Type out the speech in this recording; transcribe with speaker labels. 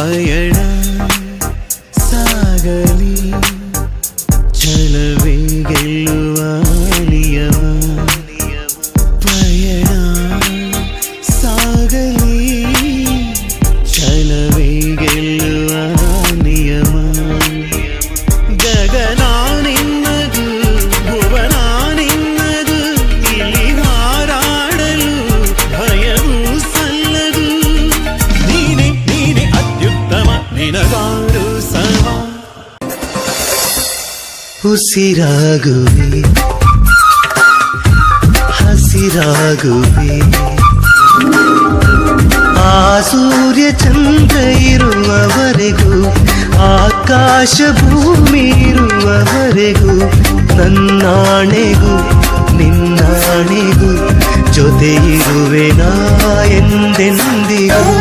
Speaker 1: ಪಯಣ ಸಾಗಲಿ ಛಲವೇ ನಿನಗಾರು ಸಮ ಉಸಿರಾಗುವೆ ಹಸಿರಾಗುವೆ. ಆ ಸೂರ್ಯ ಚಂದ್ರ ಇರುವವರೆಗೂ, ಆಕಾಶ ಭೂಮಿ ಇರುವವರೆಗೂ, ನನ್ನಾಣೆಗೂ, ನಿನ್ನಾಣೆಗೂ ಜೊತೆ ಇರುವೆ ನಾ ಎಂದೆಂದಿಗೂ.